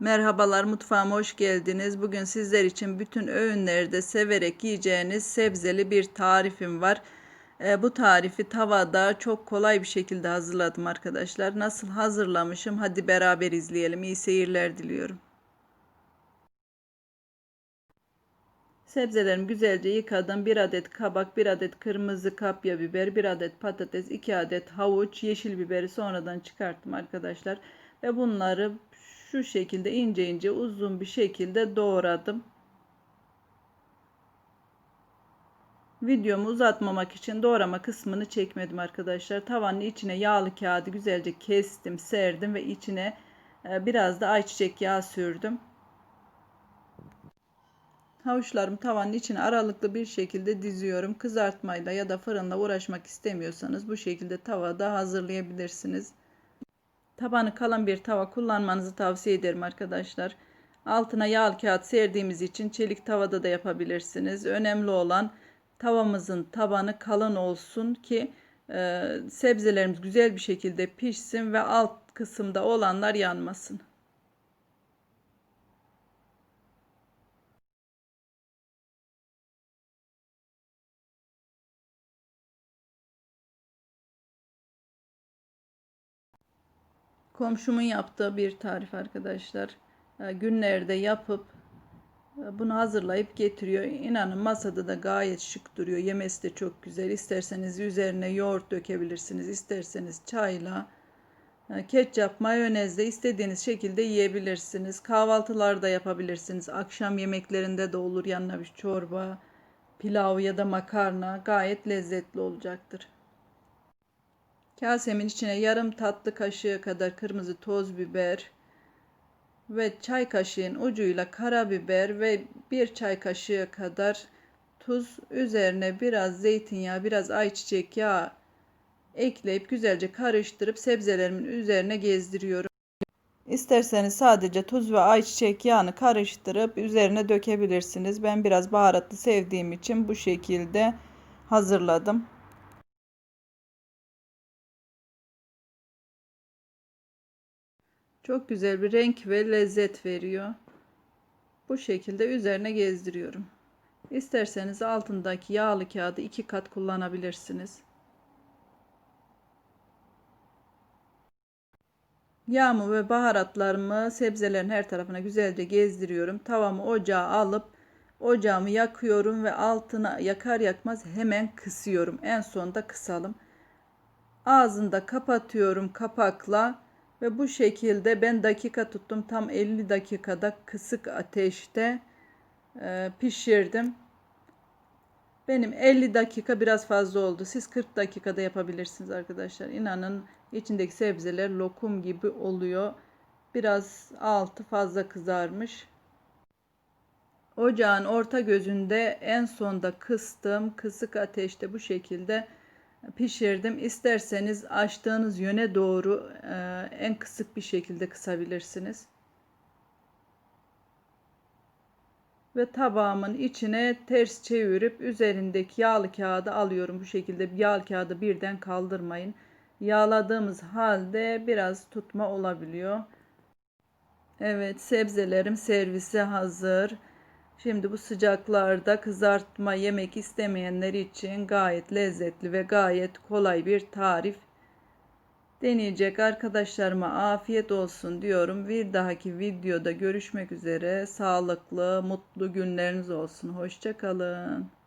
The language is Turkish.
Merhabalar mutfağıma hoş geldiniz. Bugün sizler için bütün öğünlerde severek yiyeceğiniz sebzeli bir tarifim var. Ee, bu tarifi tavada çok kolay bir şekilde hazırladım arkadaşlar. Nasıl hazırlamışım? Hadi beraber izleyelim. İyi seyirler diliyorum. Sebzelerimi güzelce yıkadım. 1 adet kabak, 1 adet kırmızı kapya biber, 1 adet patates, 2 adet havuç, yeşil biberi sonradan çıkarttım arkadaşlar. Ve bunları şu şekilde ince ince uzun bir şekilde doğradım. Videomu uzatmamak için doğrama kısmını çekmedim arkadaşlar. Tavanın içine yağlı kağıdı güzelce kestim, serdim ve içine biraz da ayçiçek yağı sürdüm. Havuçlarımı tavanın içine aralıklı bir şekilde diziyorum. Kızartmayla ya da fırınla uğraşmak istemiyorsanız bu şekilde tavada hazırlayabilirsiniz. Tabanı kalan bir tava kullanmanızı tavsiye ederim arkadaşlar. Altına yağlı kağıt serdiğimiz için çelik tavada da yapabilirsiniz. Önemli olan tavamızın tabanı kalın olsun ki e, sebzelerimiz güzel bir şekilde pişsin ve alt kısımda olanlar yanmasın. Komşumun yaptığı bir tarif arkadaşlar. E, günlerde yapıp e, bunu hazırlayıp getiriyor. İnanın masada da gayet şık duruyor. Yemesi de çok güzel. İsterseniz üzerine yoğurt dökebilirsiniz. İsterseniz çayla, e, ketçap, mayonezle istediğiniz şekilde yiyebilirsiniz. Kahvaltılarda yapabilirsiniz. Akşam yemeklerinde de olur. Yanına bir çorba, pilav ya da makarna gayet lezzetli olacaktır. Kasemin içine yarım tatlı kaşığı kadar kırmızı toz biber ve çay kaşığın ucuyla karabiber ve bir çay kaşığı kadar tuz üzerine biraz zeytinyağı, biraz ayçiçek yağı ekleyip güzelce karıştırıp sebzelerimin üzerine gezdiriyorum. İsterseniz sadece tuz ve ayçiçek yağını karıştırıp üzerine dökebilirsiniz. Ben biraz baharatlı sevdiğim için bu şekilde hazırladım. Çok güzel bir renk ve lezzet veriyor. Bu şekilde üzerine gezdiriyorum. İsterseniz altındaki yağlı kağıdı iki kat kullanabilirsiniz. Yağımı ve baharatlarımı sebzelerin her tarafına güzelce gezdiriyorum. Tavamı ocağa alıp ocağımı yakıyorum ve altına yakar yakmaz hemen kısıyorum. En sonda kısalım. Ağzını da kapatıyorum kapakla ve bu şekilde ben dakika tuttum. Tam 50 dakikada kısık ateşte e, pişirdim. Benim 50 dakika biraz fazla oldu. Siz 40 dakikada yapabilirsiniz arkadaşlar. İnanın içindeki sebzeler lokum gibi oluyor. Biraz altı fazla kızarmış. Ocağın orta gözünde en sonda kıstım. Kısık ateşte bu şekilde pişirdim. İsterseniz açtığınız yöne doğru e, en kısık bir şekilde kısabilirsiniz. Ve tabağımın içine ters çevirip üzerindeki yağlı kağıdı alıyorum. Bu şekilde yağlı kağıdı birden kaldırmayın. Yağladığımız halde biraz tutma olabiliyor. Evet sebzelerim servise hazır. Şimdi bu sıcaklarda kızartma yemek istemeyenler için gayet lezzetli ve gayet kolay bir tarif. Deneyecek arkadaşlarıma afiyet olsun diyorum. Bir dahaki videoda görüşmek üzere. Sağlıklı, mutlu günleriniz olsun. Hoşçakalın.